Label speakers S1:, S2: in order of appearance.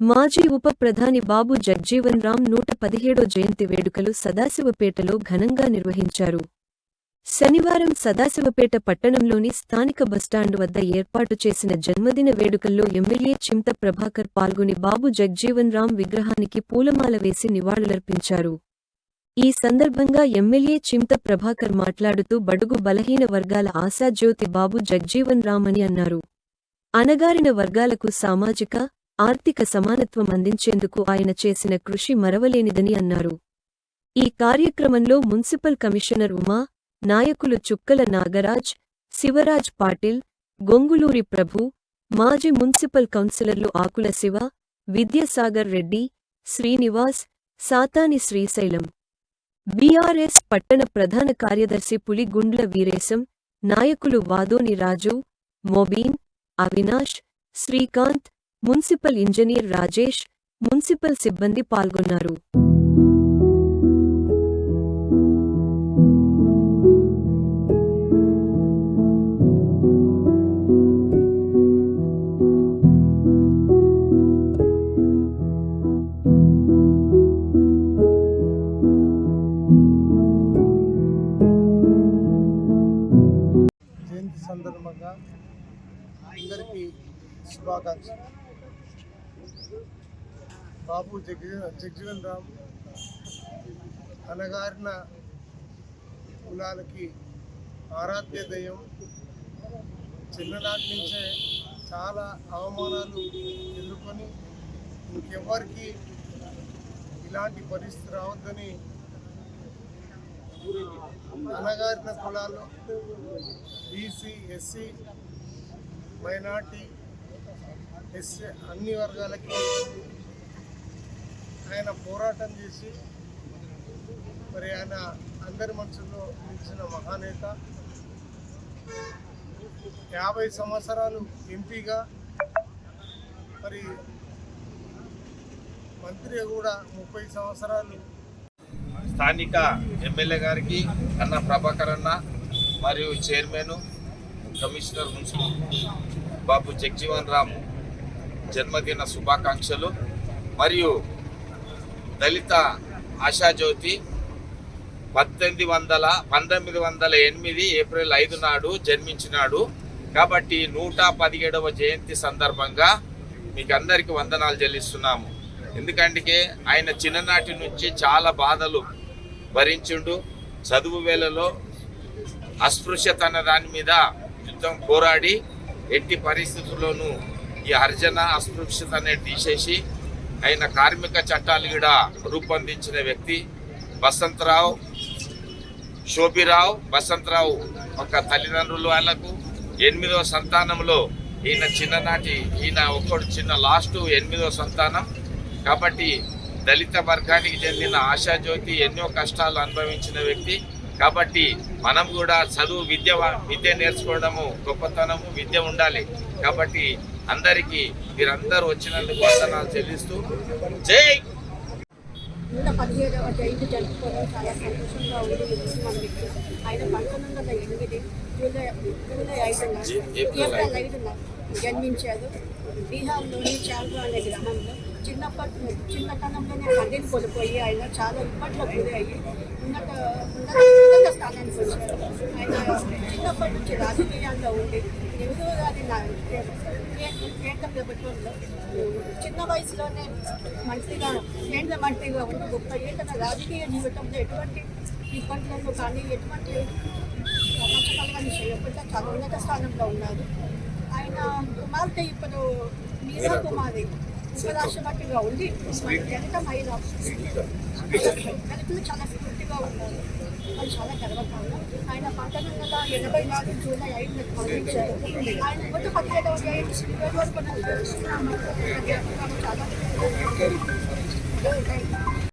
S1: మాజీ ఉప ప్రధాని బాబు జగ్జీవన్ రామ్ నూట పదిహేడో జయంతి వేడుకలు సదాశివపేటలో ఘనంగా నిర్వహించారు. శనివారం సదాశివపేట పట్టణంలోని స్థానిక బస్టాండ్ వద్ద ఏర్పాటు చేసిన జన్మదిన వేడుకల్లో ఎమ్మెల్యే చింత ప్రభాకర్ పాల్గొని బాబు జగ్జీవన్ రామ్ విగ్రహానికి పూలమాల వేసి నివాళులర్పించారు. ఈ సందర్భంగా ఎమ్మెల్యే చింత ప్రభాకర్ మాట్లాడుతూ బడుగు బలహీన వర్గాల ఆశాజ్యోతి బాబు జగ్జీవన్ రామ్ అని అన్నారు. అణగారిన వర్గాలకు సామాజిక ఆర్థిక సమానత్వం అందించేందుకు ఆయన చేసిన కృషి మరవలేనిదని అన్నారు. ఈ కార్యక్రమంలో మున్సిపల్ కమిషనర్ ఉమా నాయకులు చుక్కల నాగరాజ్ శివరాజ్ పాటిల్ గొంగులూరి ప్రభు మాజీ మున్సిపల్ కౌన్సిలర్లు ఆకుల శివ విద్యాసాగర్ రెడ్డి శ్రీనివాస్ సాతాని శ్రీశైలం. బీఆర్ఎస్ పట్టణ ప్రధాన కార్యదర్శి పులిగుండ్ల వీరేశం నాయకులు Vadoni Raju Mobeen Avinash Srikanth municipal engineer Rajesh municipal సిబ్బంది పాల్గొన్నారు.
S2: సందర్భంగా అందరికీ శుభాకాంక్షలు. బాబు జగ్జీ జగ్జీవన్ రామ్ అనగారిన కులాలకి ఆరాధ్య దయం చిన్ననాటి నుంచే చాలా అవమానాలు ఎదుర్కొని ఇంకెవ్వరికి ఇలాంటి పరిస్థితి రావద్దని అనగారిన కులాలు బీసీ ఎస్సీ మైనార్టీ ఎస్సీ అన్ని వర్గాలకి ఆయన పోరాటం చేసి మరి ఆయన అందరి మనసులో నిలిచిన మహానేత యాభై సంవత్సరాలు ఎంపీగా మరి మంత్రి కూడా ముప్పై సంవత్సరాలు.
S3: స్థానిక ఎమ్మెల్యే గారికి అన్న ప్రభాకర్ అన్న మరియు chairman commissioner municipal Babu Jagjivan Ramu జన్మదిన శుభాకాంక్షలు మరియు దళిత ఆశాజ్యోతి పద్దెనిమిది వందల పంతొమ్మిది వందల ఎనిమిది ఏప్రిల్ ఐదు నాడు జన్మించినాడు. కాబట్టి నూట పదిహేడవ జయంతి సందర్భంగా మీకు అందరికీ వందనాలు చెల్లిస్తున్నాము. ఎందుకంటే ఆయన చిన్ననాటి నుంచి చాలా బాధలు భరించుండు. చదువు వేళలో అస్పృశ్యత అన్న దాని మీద యుద్ధం పోరాడి ఎట్టి పరిస్థితుల్లోనూ ఈ హర్జన అస్పృశ్యత అనేది తీసేసి ఆయన కార్మిక చట్టాలు కూడా రూపొందించిన వ్యక్తి వసంతరావు శోభిరావు వసంతరావు ఒక తల్లిదండ్రులు వాళ్ళకు ఎనిమిదవ సంతానంలో ఈయన చిన్ననాటి ఈయన ఒక్కడు చిన్న లాస్ట్ ఎనిమిదవ సంతానం. కాబట్టి దళిత వర్గానికి చెందిన ఆశాజ్యోతి ఎన్నో కష్టాలు అనుభవించిన వ్యక్తి. కాబట్టి మనం కూడా చదువు విద్య విద్య నేర్చుకోవడము గొప్పతనము విద్య ఉండాలి. కాబట్టి అందరికీ మీరందరూ వచ్చినందుకు వందనాలు చెల్లిస్తూ జై
S4: నూట పదిహేడవ జయంతి జరుపుకోవడం చాలా సంతోషంగా ఉంది. మన ఆయన పంతొమ్మిది వందల ఎనిమిది జూలై జూలై ఐదున ఏప్రిల్ ఐదున జన్మించారు బీహార్లోని చాల్వా అనే గ్రామంలో చిన్నప్పటి చిన్నతనంలోనే తండ్రిని కోల్పోయి ఆయన చాలా ఇప్పట్లో గురి అయ్యి ఉన్నత ఉన్నత ఉన్నత స్థానానికి వచ్చారు. ఆయన చిన్నప్పటి నుంచి రాజకీయాల్లో ఉండి నెహ్రూ గారి నా- కేంద్ర ప్రభుత్వంలో చిన్న వయసులోనే మంత్రిగా కేంద్ర మంత్రిగా ఉన్న గొప్ప ఏళ్ళ రాజకీయ జీవితంలో ఎటువంటి ఇబ్బందులను కానీ ఎటువంటి నచ్చకలగని చేయకుండా చాలా ఉన్నత స్థానంలో ఉన్నారు. ఆయన కుమార్తె ఇప్పుడు మీరా కుమారి. ఉపరాష్ట్రపతిగా ఉండి దళిత మహిళ దళితులు చాలా స్ఫూర్తిగా ఉన్నారు అది చాలా గర్వకారణం ఆయన పంతొమ్మిది వందల ఎనభై నాలుగు జూలై ఐదు మరణించారు ఆయన నూట పదిహేడవ జయంతి వరకు చాలా